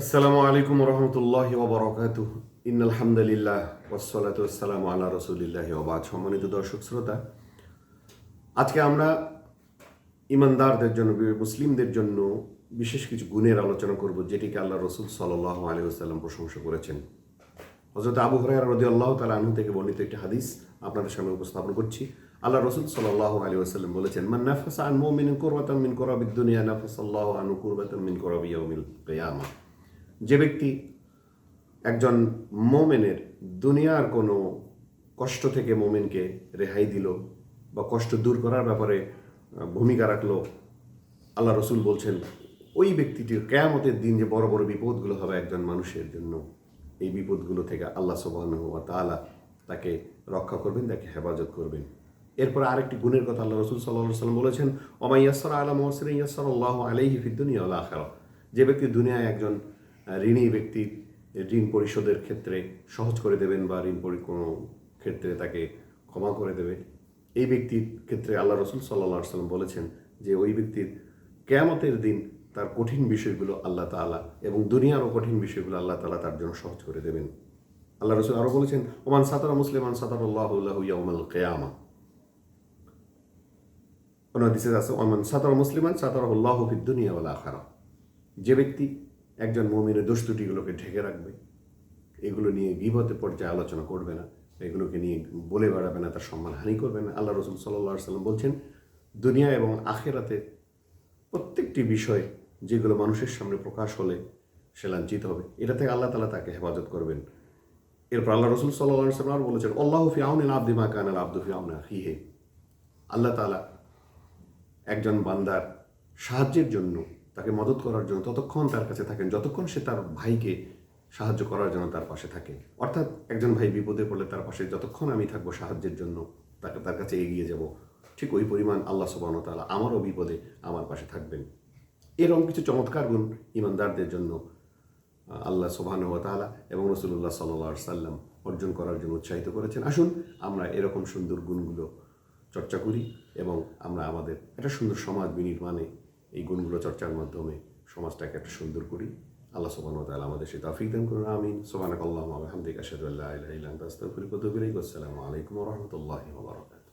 আসসালামু আলাইকুম রহমতুল্লাহ ওবরাকাতু। ইন্নাল হামদুলিল্লাহ ওয়াসসালাতু ওয়াসসালামু আলা রাসূলিল্লাহি ওয়া বাদ। সম্মানিত দর্শক শ্রোতা, আজকে আমরা ইমানদারদের জন্য, মুসলিমদের জন্য বিশেষ কিছু গুণের আলোচনা করব, যেটিকে আল্লাহ রসুল সাল্লাহ আলী ওসাল্লাম প্রশংসা করেছেন। হজরত আবু হরাইরা রদি আল্লাহ তালা আনহু থেকে বর্ণিত একটি হাদিস আপনাদের সামনে উপস্থাপন করছি। আল্লাহ রসুল সাল্লাহ আলী ওসাল্লাম বলেছেন, মান নাফাসা আন মুমিন কুরবাতাম মিন কুরাবিদ দুনিয়া, নাফাসাল্লাহু আনহু কুরবাতাম মিন কুরাবি ইয়াউমিল কিয়ামা। যে ব্যক্তি একজন মোমেনের, দুনিয়ার কোনো কষ্ট থেকে মোমেনকে রেহাই দিল বা কষ্ট দূর করার ব্যাপারে ভূমিকা রাখল, আল্লাহ রসুল বলছেন, ওই ব্যক্তিটির কেয়ামতের দিন যে বড় বড় বিপদগুলো হবে একজন মানুষের জন্য, এই বিপদগুলো থেকে আল্লাহ সুবহানাহু ওয়া তাআলা তাকে রক্ষা করবেন, তাকে হেফাজত করবেন। এরপর আরেকটি গুণের কথা আল্লাহ রসুল সাল্লাহ সাল্লাম বলেছেন, ওমাই ইয়াসর আলা মহসিন ইয়াসর আল্লাহ আলাইহি ফিদ্দুনিয়া আল্লাহ যে ব্যক্তি দুনিয়ায় একজন ঋণী ব্যক্তি ঋণ পরিশোধের ক্ষেত্রে সহজ করে দেবেন বা ঋণ পরি কোনো ক্ষেত্রে তাকে ক্ষমা করে দেবে এই ব্যক্তির ক্ষেত্রে আল্লাহ রসুল সাল্লাহ সাল্লাম বলেছেন যে ওই ব্যক্তির কেয়ামতের দিন তার কঠিন বিষয়গুলো আল্লাহ তাআলা এবং দুনিয়ারও কঠিন বিষয়গুলো আল্লাহ তাআলা তার জন্য সহজ করে দেবেন। আল্লাহ রসুল আরও বলেছেন, ওমান সাতারা মুসলিমান সাতার আল্লাহ ইয়াউমাল কেয়ামা। কোনো দিশে আছে, ওমান সাতার মুসলিমান সাতার আল্লাহ ফিদ দুনিয়া ওয়াল আখারা যে ব্যক্তি একজন মমিনের দোষ ত্রুটিগুলোকে ঢেকে রাখবে। এগুলো নিয়ে বিপদের পর্যায়ে আলোচনা করবে না। এগুলোকে নিয়ে বলে বেড়াবে না, তার সম্মান হানি করবে না। আল্লাহ রসুল সাল্লাহ সাল্লাম বলছেন, দুনিয়া এবং আখেরাতে প্রত্যেকটি বিষয় যেগুলো মানুষের সামনে প্রকাশ হলে সে লাঞ্ছিত হবে। এটা থেকে আল্লাহ তালা তাকে হেফাজত করবেন। এরপর আল্লাহ রসুল সাল্লাহ সাল্লাম বলেছেন, আল্লাহ ফি আব্দি মা কান আল আব্দু ফি হিহে আল্লাহ তালা একজন বান্দার সাহায্যের জন্য তাকে মদত করার জন্য, ততক্ষণ তার কাছে থাকেন, যতক্ষণ সে তার ভাইকে সাহায্য করার জন্য তার পাশে থাকে। অর্থাৎ একজন ভাই বিপদে পড়লে তার পাশে যতক্ষণ আমি থাকব সাহায্যের জন্য, তাকে তার কাছে এগিয়ে যাব। ঠিক ওই পরিমাণ আল্লাহ সুবাহ তাআলা আমারও বিপদে আমার পাশে থাকবেন। এরকম কিছু চমৎকার গুণ ইমানদারদের জন্য আল্লাহ সুবহানাহু ওয়া তাআলা এবং রসুল্লাহ সাল্লাহ সাল্লাম অর্জন করার জন্য উৎসাহিত করেছেন। আসুন, আমরা এরকম সুন্দর গুণগুলো চর্চা করি এবং আমরা আমাদের একটা সুন্দর সমাজ বিনির্মাণে এই গুণগুলো চর্চার মাধ্যমে সমাজটাকে একটা সুন্দর করি। আল্লাহ সোবান ওয়া আমাদের সেই তাফিক দান করুন, আমিন। সোবানক আল্লাহ আহমদিক আতুবু ইলাইক। আসসালামু আলাইকুম রহমতুল্লাহ বারাকাতুহু।